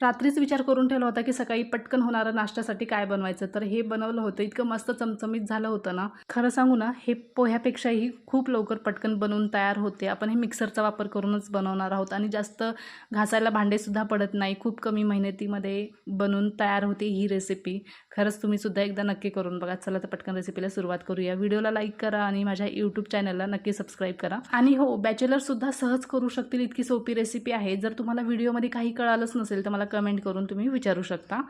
रात्रीच विचार करून ठेवला होता की सकाळी पटकन होणारं नाश्त्यासाठी काय बनवायचं? तर हे बनवलं होतं. इतकं मस्त चमचमीत झालं होतं ना. खरं सांगू ना हे पोह्यापेक्षाही खूप लवकर पटकन बनवून तयार होते. आपण हे मिक्सरचा वापर करूनच बनवणार आहोत आणि जास्त घासायला भांडेसुद्धा पडत नाही. खूप कमी मेहनतीमध्ये बनवून तयार होते ही रेसिपी खरंच तुम्हीसुद्धा एकदा नक्की करून बघा. चला तर पटकन रेसिपीला सुरुवात करूया. व्हिडिओला लाईक करा आणि माझ्या यूट्यूब चॅनलला नक्की सबस्क्राईब करा. आणि हो बॅचलरसुद्धा सहज करू शकतील. इतकी सोपी रेसिपी आहे. जर तुम्हाला व्हिडिओमध्ये काही कळालंच नसेल तर मला कमेंट करून तुम्ही विचारू शकता.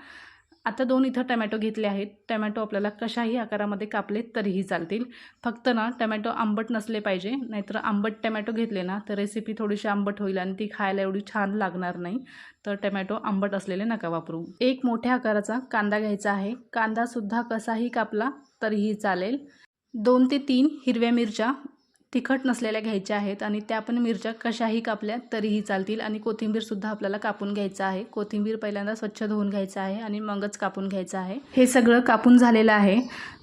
आता दोन इथं टमॅटो घेतले आहेत. टमॅटो आपल्याला कशाही आकारामध्ये कापले तरीही चालतील. फक्त ना टमॅटो आंबट नसले पाहिजे. नाहीतर आंबट टमॅटो घेतले ना तर रेसिपी थोडीशी आंबट होईल आणि ती खायला एवढी छान लागणार नाही. तर टमॅटो आंबट असलेले नका वापरू. एक मोठ्या आकाराचा कांदा घ्यायचा आहे. कांदासुद्धा कसाही कापला तरीही चालेल. दोन ते तीन हिरव्या मिरच्या तिखट नसलेल्या घ्यायच्या आहेत आणि त्या पण मिरच्या कशाही कापल्या तरीही चालतील. आणि कोथिंबीरसुद्धा आपल्याला कापून घ्यायचं आहे. कोथिंबीर पहिल्यांदा स्वच्छ धुवून घ्यायचं आहे आणि मगच कापून घ्यायचं आहे. हे सगळं कापून झालेलं आहे.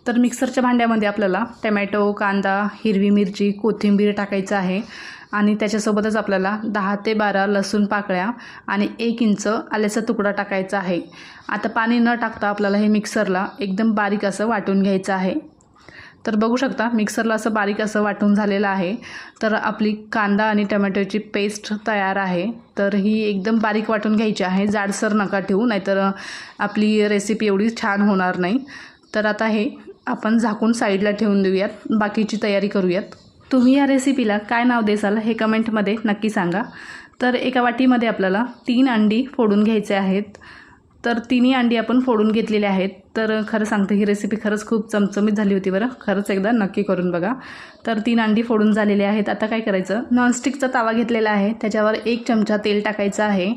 तर मिक्सरच्या भांड्यामध्ये आपल्याला टमॅटो कांदा हिरवी मिरची कोथिंबीर टाकायचं आहे. आणि त्याच्यासोबतच आपल्याला दहा ते बारा लसूण पाकळ्या आणि एक इंच आल्याचा तुकडा टाकायचा आहे. आता पाणी न टाकता आपल्याला हे मिक्सरला एकदम बारीक असं वाटून घ्यायचं आहे. तर बघू शकता मिक्सरला असं बारीक असं वाटून झालेलं आहे. तर आपली कांदा आणि टमॅटोची पेस्ट तयार आहे. तर ही एकदम बारीक वाटून घ्यायची आहे. जाडसर नका ठेवू नाहीतर आपली रेसिपी एवढी छान होणार नाही. तर आता हे आपण झाकून साईडला ठेवून देऊयात. बाकीची तयारी करूयात. तुम्ही या रेसिपीला काय नाव देसाल हे कमेंटमध्ये नक्की सांगा. तर एका वाटीमध्ये आपल्याला तीन अंडी फोडून घ्यायचे आहेत. तर तिन्ही अंडी आपण फोडून घेतलेले आहेत. तर खरं सांगते ही रेसिपी खरंच खूप चमचमीत झाली होती बरं. खरंच एकदा नक्की करून बघा. तर तीन अंडी फोडून झालेले आहेत. आता काय करायचं? नॉनस्टिकचा तावा घेतलेला आहे. त्याच्यावर एक चमचा तेल टाकायचं आहे.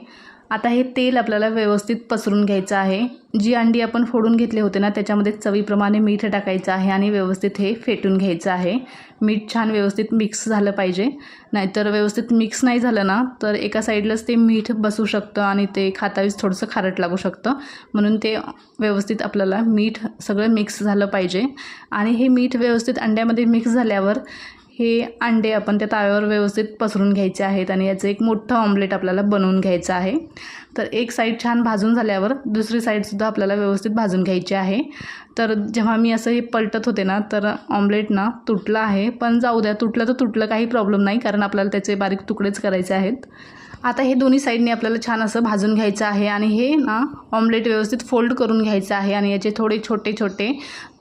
आता हे तेल आपल्याला व्यवस्थित पसरून घ्यायचं आहे. जी अंडी आपण फोडून घेतले होते ना त्याच्यामध्ये चवीप्रमाणे मीठ टाकायचं आहे आणि व्यवस्थित हे फेटून घ्यायचं आहे. मीठ छान व्यवस्थित मिक्स झालं पाहिजे. नाहीतर व्यवस्थित मिक्स नाही झालं ना तर एका साईडलाच ते मीठ बसू शकतं आणि ते खातावीस थोडंसं खारट लागू शकतं. म्हणून ते व्यवस्थित आपल्याला मीठ सगळं मिक्स झालं पाहिजे. आणि हे मीठ व्यवस्थित अंड्यामध्ये मिक्स झाल्यावर हे अंडे आपण त्या ताव्यावर व्यवस्थित पसरून घ्यायचे आहेत आणि याचं एक मोठं ऑमलेट आपल्याला बनवून घ्यायचं आहे. तर एक साईड छान भाजून झाल्यावर दुसरी साईडसुद्धा आपल्याला व्यवस्थित भाजून घ्यायची आहे. तर जेव्हा मी असं हे पलटत होते ना तर ऑमलेट ना तुटलं आहे. पण जाऊ द्या तुटलं तर तुटलं काही प्रॉब्लेम नाही कारण आपल्याला त्याचे बारीक तुकडेच करायचे आहेत. आता हे दोन्ही साईडने आपल्याला छान असं भाजून घ्यायचं आहे आणि हे ना ऑमलेट व्यवस्थित फोल्ड करून घ्यायचं आहे आणि याचे थोडे छोटे छोटे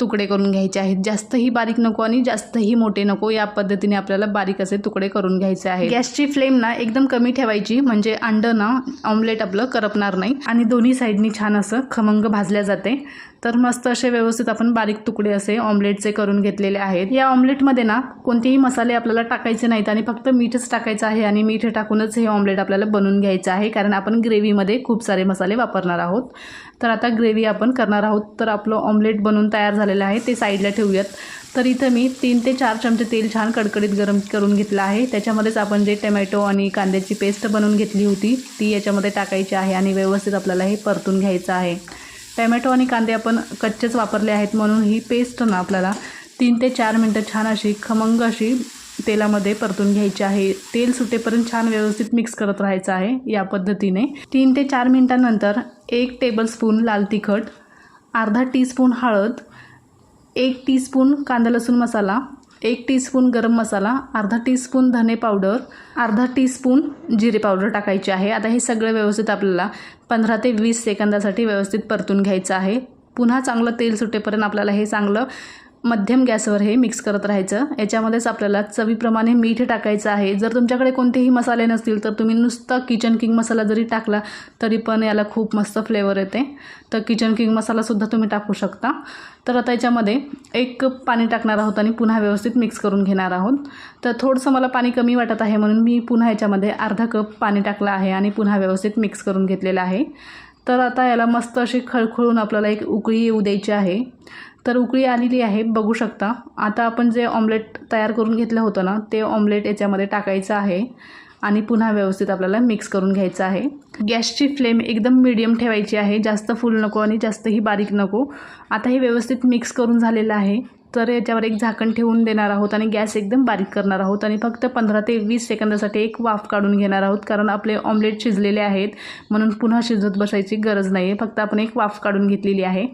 तुकडे करून घ्यायचे आहेत. जास्तही बारीक नको आणि जास्तही मोठे नको या पद्धतीने आपल्याला बारीक असे तुकडे करून घ्यायचे आहे गॅसची फ्लेम ना एकदम कमी ठेवायची म्हणजे अंडं ना ऑमलेट आपलं करपणार नाही. आणि दोन्ही साईडनी छान असं खमंग भाजल्या जाते. तर मस्त असे व्यवस्थित आपण बारीक तुकडे असे ऑमलेटचे करून घेतलेले आहेत. या ऑमलेटमध्ये ना कोणतेही मसाले आपल्याला टाकायचे नाहीत आणि फक्त मीठच टाकायचं आहे आणि मीठ टाकूनच हे ऑमलेट आपल्याला बनवून घ्यायचं आहे. कारण आपण ग्रेव्हीमध्ये खूप सारे मसाले वापरणार आहोत. तर आता ग्रेव्ही आपण करणार आहोत. तर आपलं ऑमलेट बनवून तयार झालेलं आहे. ते साईडला ठेवूयात. तर इथं मी तीन ते चार चमचे तेल छान कडकडीत गरम करून घेतलं आहे. त्याच्यामध्येच आपण जे टमॅटो आणि कांद्याची पेस्ट बनवून घेतली होती ती याच्यामध्ये टाकायची आहे आणि व्यवस्थित आपल्याला हे परतून घ्यायचं आहे. टमॅटो आणि कांदे आपण कच्चेच वापरले आहेत म्हणून ही पेस्ट ना आपल्याला तीन ते चार मिनटं छान अशी खमंग अशी तेलामध्ये परतून घ्यायची आहे. तेल सुटेपर्यंत छान व्यवस्थित मिक्स करत राहायचं आहे या पद्धतीने. तीन ते चार मिनटानंतर एक टेबलस्पून लाल तिखट अर्धा टीस्पून हळद एक टीस्पून कांदा लसूण मसाला एक टीस्पून गरम मसाला अर्धा टीस्पून धने पावडर अर्धा टीस्पून जिरे पावडर टाकायची आहे. आता हे सगळं व्यवस्थित आपल्याला पंधरा ते वीस सेकंदासाठी व्यवस्थित परतून घ्यायचं आहे. पुन्हा चांगलं तेल सुटेपर्यंत आपल्याला हे चांगलं मध्यम गॅसवर हे मिक्स करत राहायचं. याच्यामध्येच आपल्याला चवीप्रमाणे मीठ टाकायचं आहे. जर तुमच्याकडे कोणतेही मसाले नसतील तर तुम्ही नुसता किचन किंग मसाला जरी टाकला तरी पण याला खूप मस्त फ्लेवर येते. तर किचन किंग मसालासुद्धा तुम्ही टाकू शकता. तर आता याच्यामध्ये एक कप पाणी टाकणार आहोत आणि पुन्हा व्यवस्थित मिक्स करून घेणार आहोत. तर थोडंसं मला पाणी कमी वाटत आहे म्हणून मी पुन्हा याच्यामध्ये अर्धा कप पाणी टाकलं आहे आणि पुन्हा व्यवस्थित मिक्स करून घेतलेलं आहे. तर आता याला मस्त अशी खळखळून आपल्याला एक उकळी येऊ द्यायची आहे. तर उकळी आलेली आहे बघू शकता. आता आपण जे ऑमलेट तयार करून घेतलं होतं ना ते ऑमलेट याच्यामध्ये टाकायचं आहे आणि पुन्हा व्यवस्थित आपल्याला मिक्स करून घ्यायचं आहे. गॅसची फ्लेम एकदम मिडियम ठेवायची आहे जास्त फुल नको आणि जास्तही बारीक नको. आता हे व्यवस्थित मिक्स करून झालेलं आहे. तर याच्यावर एक झाकण ठेवून देणार आहोत आणि गॅस एकदम बारीक करणार आहोत आणि फक्त पंधरा ते वीस सेकंदासाठी एक वाफ काढून घेणार आहोत कारण आपले ऑमलेट शिजलेले आहेत म्हणून पुन्हा शिजत बसायची गरज नाही आहे फक्त आपण एक वाफ काढून घेतलेली आहे.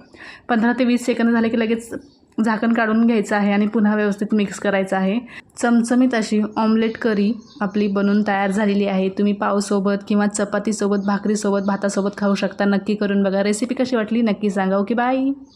पंधरा ते वीस सेकंद झाले की लगेच झाकण काढून घ्यायचं आहे आणि पुन्हा व्यवस्थित मिक्स करायचं आहे. चमचमीत अशी ऑमलेट करी आपली बनून तयार झालेली आहे. तुम्ही पावसोबत किंवा चपातीसोबत भाकरीसोबत भातासोबत खाऊ शकता. नक्की करून बघा. रेसिपी कशी वाटली नक्की सांगा. Okay bye.